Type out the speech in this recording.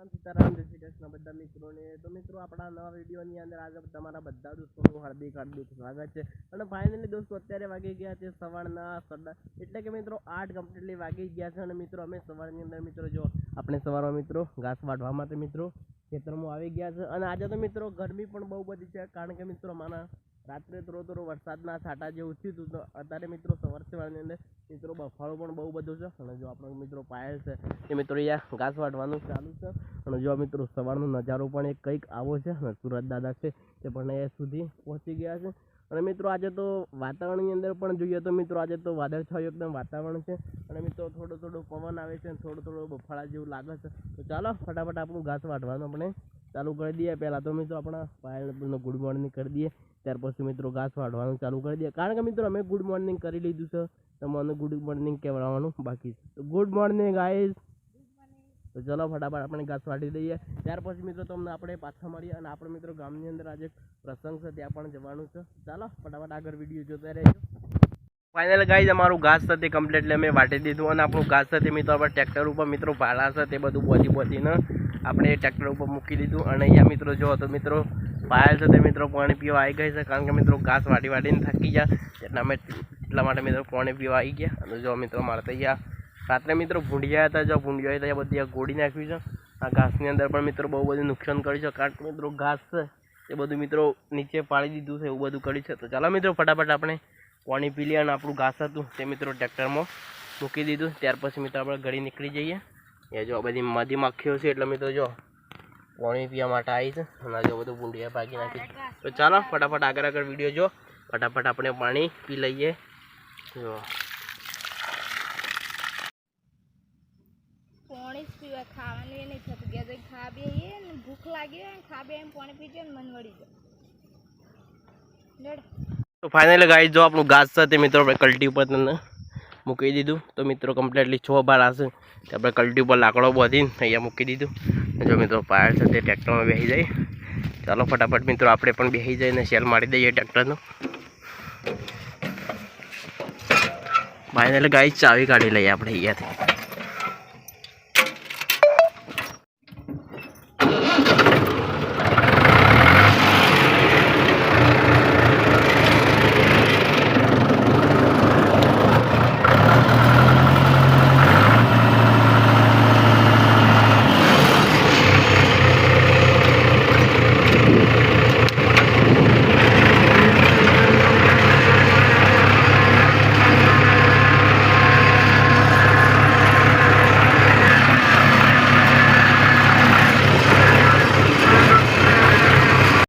રામ સીતારામ જય શ્રી કૃષ્ણ બધા મિત્રોને. તો મિત્રો, આપણા નવા વિડીયોની અંદર આજે તમારા બધા દોસ્તોનું હાર્દિક હાર્દિક સ્વાગત છે. અને ફાઇનલી દોસ્તો, અત્યારે વાગી ગયા છે સવારના સડા એટલે કે મિત્રો, આઠ કમ્પ્લીટલી વાગી ગયા છે અને મિત્રો, અમે સવારની અંદર મિત્રો, જો આપણે સવારમાં મિત્રો, ઘાસ વાઢવા માટે મિત્રો ખેતરમાં આવી ગયા છે. અને આજે તો મિત્રો, ગરમી પણ બહુ બધી છે. કારણ કે મિત્રો, મારા રાત્રે થોડો થોડો વરસાદના છાંટા જેવું થયું હતું, તો અત્યારે મિત્રો સવાર સવારની અંદર મિત્રો બફાળો પણ બહુ બધો છે. અને જો આપણો મિત્રો પાયલ છે, એ મિત્રો અહીંયા ઘાસ વાટવાનું ચાલુ છે. અને જો મિત્રો સવારનો નજારો પણ એક કંઈક આવો છે, અને સુરત દાદા છે તે પણ એ સુધી પહોંચી ગયા છે. અને મિત્રો આજે તો વાતાવરણની અંદર પણ જોઈએ તો મિત્રો આજે તો વાદળછાયું એકદમ વાતાવરણ છે. અને મિત્રો થોડો થોડો પવન આવે છે, અને થોડો થોડો બફાળા જેવું લાગે છે. તો ચાલો ફટાફટ આપણું ઘાસ વાટવાનું આપણે ચાલુ કરી દઈએ. પહેલાં તો મિત્રો આપણા પાયલ ગુડ મોર્નિંગ કરી દઈએ. ત્યાર પછી મિત્રો ઘાસ વાઢવાનું ચાલુ કરી દે કારણ કે મિત્રો અમે ગુડ મોર્નિંગ કરી લીધું છે. તો મને ગુડ મોર્નિંગ કહેવાનું બાકી છે. તો ગુડ મોર્નિંગ ગાઈઝ તો ચલો ફટાફટ આપણે ઘાસ વાટી દઈએ. ત્યાર પછી મિત્રો તમને આપણે પાછા મળીએ અને આપણે મિત્રો ગામની અંદર આજે પ્રસંગ છે, ત્યાં પણ જવાનું છે. ચાલો ફટાફટ આગળ વીડિયો જોતા રહેજો. ફાઇનલ ગાઈઝ અમારું ઘાસ સાથે કમ્પ્લીટલી અમે વાટી દીધું અને આપણું ઘાસ સાથે મિત્રો આપણે ટ્રેક્ટર ઉપર મિત્રો ભાડા છે તે બધું બોધી બોધીને આપણે ટ્રેક્ટર ઉપર મૂકી દીધું. અને અહીંયા મિત્રો જો તો મિત્રો પાયલ તે મિત્રો પાણી પીવા આવી ગઈ છે. કારણ કે મિત્રો ઘાસ વાટી વાટીને થાકી ગયા. એટલા માટે એટલા માટે મિત્રો પાણી પીવા આવી ગયા. અને જો મિત્રો મારે તો રાત્રે મિત્રો ભૂંડિયા હતા. જો ભૂંડિયા હતા ત્યાં બધી ગોળી નાખ્યું છે. આ ઘાસની અંદર પણ મિત્રો બહુ બધું નુકસાન કર્યું છે. કારણ કે મિત્રો ઘાસ છે, એ બધું મિત્રો નીચે પાડી દીધું છે, એવું બધું કર્યું છે. તો ચાલો મિત્રો ફટાફટ આપણે પાણી પી લઈએ અને આપણું ઘાસ હતું તે મિત્રો ટ્રેક્ટરમાં મૂકી દીધું. ત્યાર પછી મિત્રો આપણે ઘડી નીકળી જઈએ. એ જો બધી મધી માખીઓ છે. એટલે મિત્રો જો પાણી પીવા માટે આવી છે. અને આ જો બધું ભૂંડિયા ભાગી નાખી તો ચાલો ફટાફટ આગળ આગળ વીડિયો જો ફટાફટ આપણે પાણી પી લઈએ. જો પાણી જ પીવા ખાવાનું એ નહીં થતું. ગયા તો ખા બેહીએ ને ભૂખ લાગી હોય ને એમ પાણી પીજે ને મન વળી જાય. તો ફાઇનલી ગાઈ જો આપણું ઘાસ છે તે મિત્રો આપણે કલ્ટી ઉપર તમને મૂકી દીધું. તો મિત્રો કમ્પ્લીટલી છ બાર હશે. તો આપણે કલ્ટી ઉપર લાકડો બાંધીને અહીંયા મૂકી દીધું. જો મિત્રો પાયર છે તે ટ્રેક્ટરમાં બેસી જાય. ચાલો ફટાફટ મિત્રો આપણે પણ બેસી જઈને સેલ મારી દઈએ ટ્રેક્ટરનો. એટલે ગાય ચાવી કાઢી લઈએ આપણે અહીંયાથી.